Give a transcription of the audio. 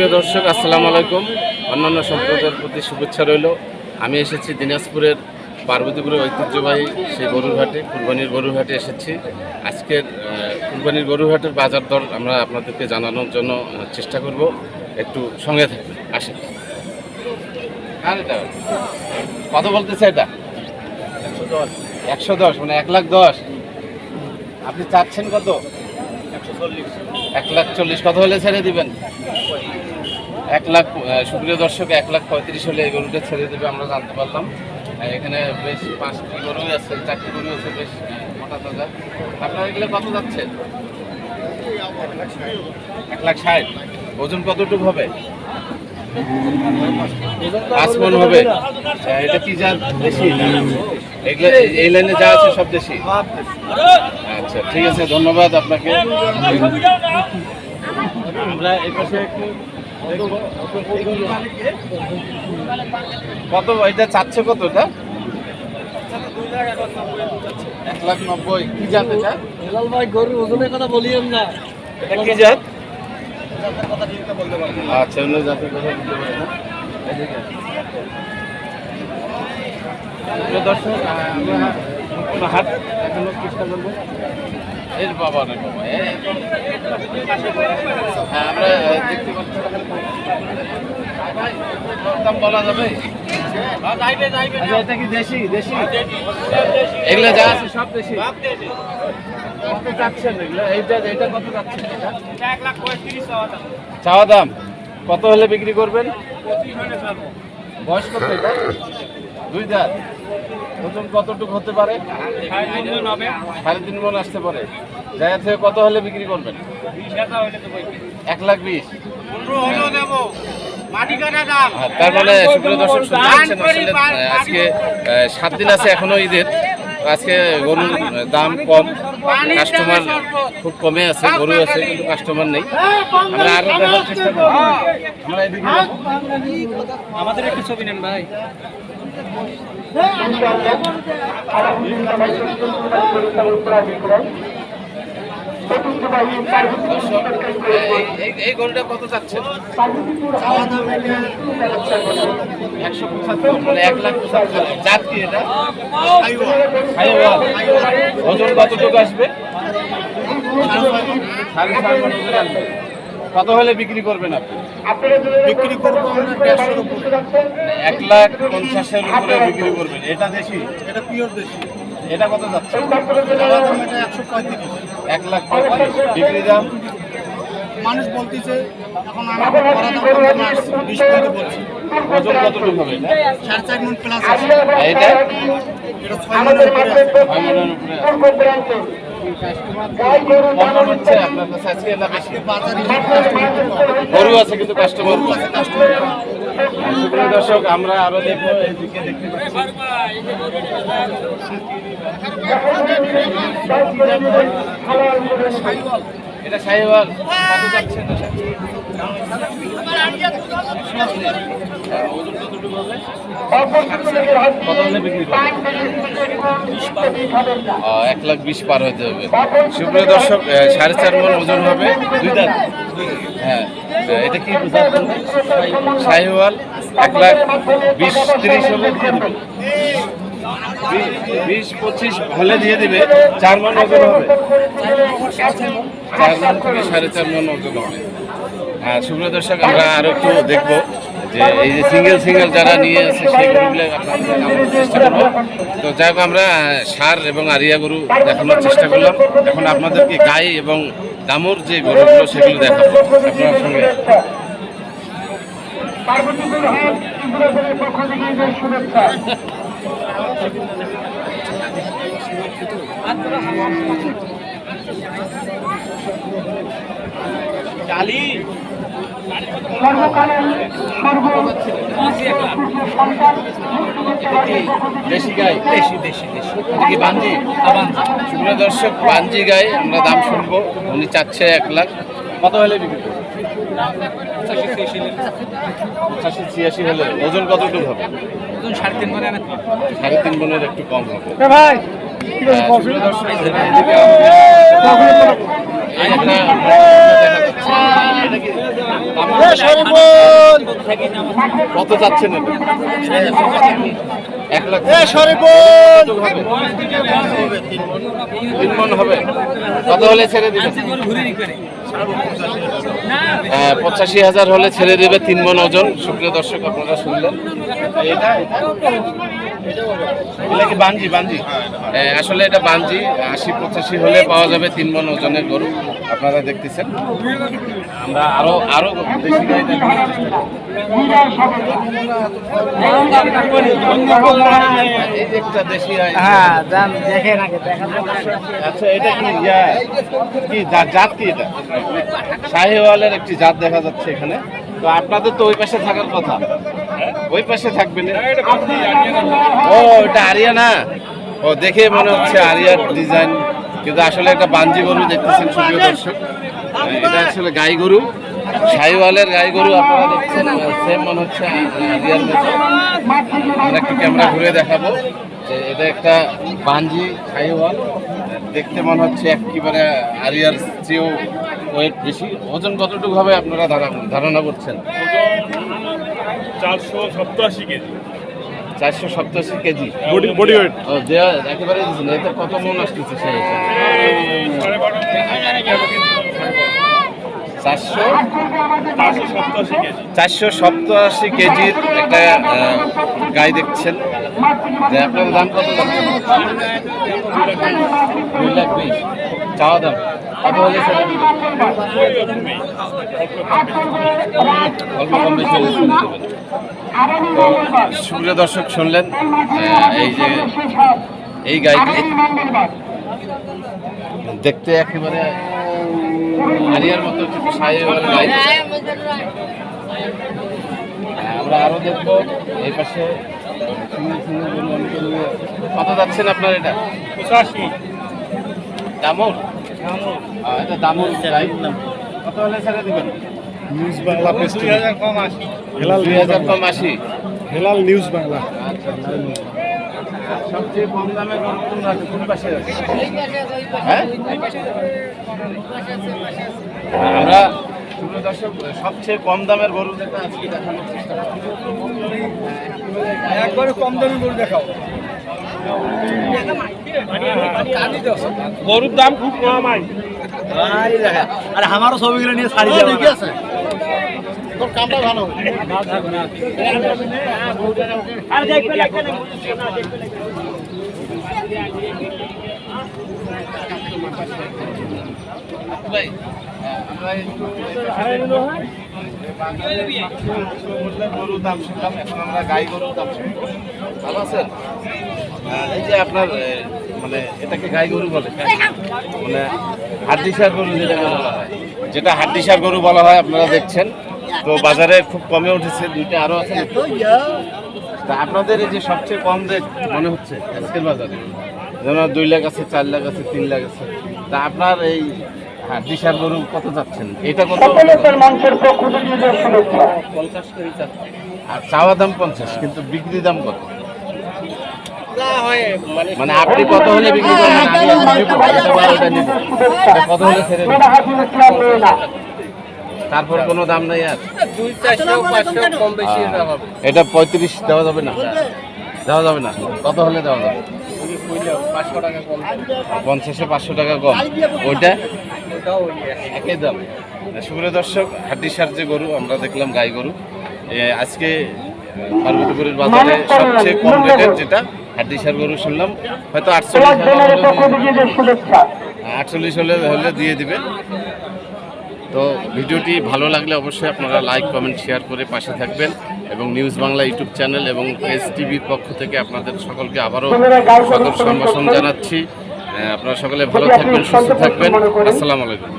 প্রিয় দর্শক আসসালামু আলাইকুম। অন্যান্য সম্প্রদায়ের প্রতি শুভেচ্ছা রইল। আমি এসেছি দিনাজপুরের পার্বতীপুরের ঐতিহ্যবাহী সেই গরুর হাটে কুরবানির গরুর হাটে এসেছি। আজকের কুরবানির গরুর হাটের বাজার দর আমরা আপনাদেরকে জানানোর জন্য চেষ্টা করব। একটু সঙ্গে থাকবেন। আসেন। কার এটা কত বলতেছে এটা? একশো দশ। মানে এক লাখ দশ। আপনি চাচ্ছেন কত? এক লাখ চল্লিশ। কত হলে ছেড়ে দিবেন? এক লাখ সুপ্রিয় দর্শক, এক লাখ পঁয়ত্রিশ হলে এই গরুটা ছেড়ে দেবে, আমরা জানতে পারলাম। এখানে বেশ পাঁচটি গরুই আছে, চারটি গরু আছে, বেশ মোটা তাজা। আপনার এগুলো কত যাচ্ছে? এক লাখ ষাট। ওজন কতটুকু হবে? পাঁচ হবে। এটা কি যা দেশি? এই- লাইনে যা আছে সব দেশি? আচ্ছা ঠিক আছে, ধন্যবাদ আপনাকে। আমরা এই পাশে একটু। কত এটা চাচ্ছে কত এটা? এক লাখ নব্বই কি জাত এটা? হেলাল ভাই গরুর ওজনের কথা বলিয়েন না। এটা কি জাত? আচ্ছা অন্য জাতের কথা বলতে পারি না। দর্শক আমরা কোনো হাট দেখানোর চেষ্টা করব। এর বাবা হ্যাঁ আমরা আহ, দেখতে পাচ্ছি ভাই, দাম বলা যাবে? আচ্ছা, এটা কি দেশি? দেশি? এগুলো যা আছে সব দেশি? কত এগুলো? এইটা কত চাওয়া দাম। কত হলে বিক্রি করবেন? বয়স কত এটা? দুই দাঁত। ওজন কতটুকু হতে পারে? সাড়ে তিন মন আসতে পারে। জায়গা থেকে কত হলে বিক্রি করবেন? এক লাখ বিশ। হ্যাঁ, তার মানে সুপ্রিয় দর্শক শুনতে পাচ্ছেন আসলে আজকে সাত দিন আছে এখনও ঈদের। আজকে গরুর দাম কম কাস্টমার খুব কমে আছে গরু আছে কিন্তু কাস্টমার নেই। আমরা আরও দেখার চেষ্টা করব। আমরা এদিকে আমাদের একটু ছবি নেন ভাই। দর্শক, এই- গরুটা কত চাচ্ছেন? একশো পঁচাত্তর মানে এক লাখ পঁচাত্তর। জাত কি এটা? সাইওয়াল। ওজন কতটুকু আসবে? সাড়ে চার ওজন আসবে। কত হলে বিক্রি করবেন আপনি? বিক্রি করব এক লাখ পঞ্চাশের উপরে বিক্রি করবেন। এটা দেশি? এটা পিওর দেশি। এটা কত যাচ্ছে একশো পঁয়ত্রিশ। এক লাখ বিক্রি দাম। মানুষ বলতেছে এখন করা আসছে বিশ পর্যন্ত বলছি। ওজন কতটুকু হবে? সাড়ে চার মন প্লাস আছে। এটা এটা ছয় মনের উপরে ছয় মণের উপরে গরু আছে কিন্তু কাস্টমার দর্শক, আমরা আরও দেখব এটা এক লাখ বিশ পার হতে হবে। সুপ্রিয় দর্শক সাড়ে চার মন ওজন হবে। দুই দাঁত। হ্যাঁ। এটা কি শাহিওয়াল এক লাখ বিশ তিরিশ হলে দিয়ে দেবে। বিশ পঁচিশ হলে দিয়ে দিবে। চার মন ওজন হবে। চার মন থেকে সাড়ে চার মন ওজন হবে। হ্যাঁ সুপ্রিয় দর্শক, আমরা আরও একটু দেখব যে এই যে সিঙ্গেল সিঙ্গেল যারা নিয়ে আপনাদের দেখানোর চেষ্টা করব। তো যাই হোক, আমরা সার এবং আরিয়া গরু দেখানোর চেষ্টা করলাম। এখন আপনাদেরকে গাই এবং দামুর যে গরুগুলো সেগুলো দেখাবো। আপনার সঙ্গে। দেশি গাই দেশি দেশি দেশি। এটা কি বাঞ্জি সুপ্রিয় দর্শক বাঞ্জি গাই আমরা দাম শুনব। উনি চাচ্ছে এক লাখ। কত হলে বিক্রি পঁচাশি ছিয়াশি হলে। ওজন কতটুকু হবে? সাড়ে তিন মনে সাড়ে তিন মনের একটু কম হবে। ভাই হ্যাঁ, দর্শক, কত যাচ্ছেন এক লাখ হবে? তিন মন হবে। কত হলে ছেড়ে দিবেন? হ্যাঁ, পঁচাশি হাজার হলে ছেড়ে দেবে তিন মন ওজন। সুপ্রিয় দর্শক আপনারা শুনলেন। এটা এটা কি বাঞ্জি বাঞ্জি হ্যাঁ, আসলে এটা বাঞ্জি আশি পঁচাশি হলে পাওয়া যাবে তিন মন ওজনের গরু। আপনারা দেখতেছেন। আমরা আরও আরও গাড়ি দেশি হ্যাঁ আচ্ছা এটা কি জাত কি এটা? শাহিওয়ালের একটি জাত দেখা যাচ্ছে এখানে। তো আপনাদের তো ওই পাশে থাকার কথা। ওই পাশে থাকবেন ও, এটা আরিয়া না? ও, দেখে মনে হচ্ছে আরিয়ার ডিজাইন কিন্তু আসলে একটা বাঞ্জি গরু দেখতেছেন, সুপ্রিয় দর্শক। এটা আসলে গাই গরু। শাহিওয়ালের গাই গরু আপনারা দেখছেন সেম মনে হচ্ছে আরিয়ার মতো। আমরা একটু ক্যামেরা ঘুরে দেখাবো যে এটা একটা বাঞ্জি শাহিওয়াল। দেখতে মনে হচ্ছে একেবারে আরিয়ার চেয়েও ওয়েট বেশি। ওজন কতটুকু হবে আপনারা ধারণা করছেন? চারশো সপ্তাশি কেজি। চারশো সপ্তাশি কেজি। বডি বডি ওয়েট দেওয়া একেবারে এতে কত মন আসতেছে সেই চারশো চারশো সপ্তাশি কেজির একটা গাই দেখছেন। যে আপনার দাম কত? দুই লাখ বিশ। চাওয়া দাম। কত হলে অল্প কম বেশি সুপ্রিয় দর্শক শুনলেন এই যে এই গাইটি। দেখতে একেবারে আরিয়ার মতো গাই। আমরা আরও দেখব। এই পাশে। কত যাচ্ছেন আপনার এটা? পঁচাশি। দামর? এটা দামর গাই। কত হলে ছেড়ে দিবেন? নিউজ বাংলা পেজ দুই হাজার কম আসি হেলাল দুই হাজার কম আশি। হেলাল নিউজ বাংলা। আচ্ছা। সবচেয়ে কম দামে কোন রাখে কোন পাশে আছে? হ্যাঁ? আমরা দর্শক সবচেয়ে কম দামের গরু যেটা আজকে দেখানোর চেষ্টা একবারে কম দামি গরু দেখাও। গরুর দাম খুব কম আই। আরে আমারও ছবিগুলো নিয়ে ছাড়ি আছে। তোর কামটা ভালো। ভাই আমরা একটু গরুর দাম শুনলাম এখন। আমরা গাই গরুর দাম শুনব ভালো আছেন এই যে আপনার মানে এটাকে গাই গরু বলে মানে হাড্ডিসার গরু যেটা বলা হয় যেটা হাড্ডিসার গরু বলা হয় আপনারা দেখছেন। তো বাজারে খুব কমে উঠেছে দুইটা আরও আছে তা আপনাদের এই যে সবচেয়ে কম রেট মনে হচ্ছে আজকের বাজারে যেমন দুই লাখ আছে চার লাখ আছে তিন লাখ আছে তা আপনার এই হাড্ডিসার গরু কত যাচ্ছেন এটা কত পঞ্চাশ করে চাচ্ছেন আর চাওয়া দাম পঞ্চাশ কিন্তু বিক্রি দাম কত মানে আপনি কত হলে বিক্রি করবেন। কত হলে ছেড়ে? তারপর কোনো দাম নাই আর। এটা পঁয়ত্রিশ দেওয়া যাবে না। দেওয়া যাবে না। কত হলে দেওয়া যাবে? পঞ্চাশে পাঁচশো টাকা কম। ওইটা? একই। দাম। সুপ্রিয় দর্শক হাড্ডিসার যে গরু আমরা দেখলাম গাই গরু। আজকে পার্বতীপুরের বাজারে সবচেয়ে কম রেটের যেটা হাড্ডি হাড্ডিসার গরু শুনলাম। হয়তো আটচল্লিশ আটচল্লিশ হলে হলে দিয়ে দিবে। তো ভিডিওটি ভালো লাগলে অবশ্যই আপনারা লাইক, কমেন্ট, শেয়ার করে পাশে থাকবেন এবং নিউজ বাংলা ইউটিউব চ্যানেল এবং এস টিভির পক্ষ থেকে আপনাদের সকলকে আবারও সদর সম্ভাষণ জানাচ্ছি। আপনারা সকলে ভালো থাকবেন, সুস্থ থাকবেন। আসসালামু আলাইকুম।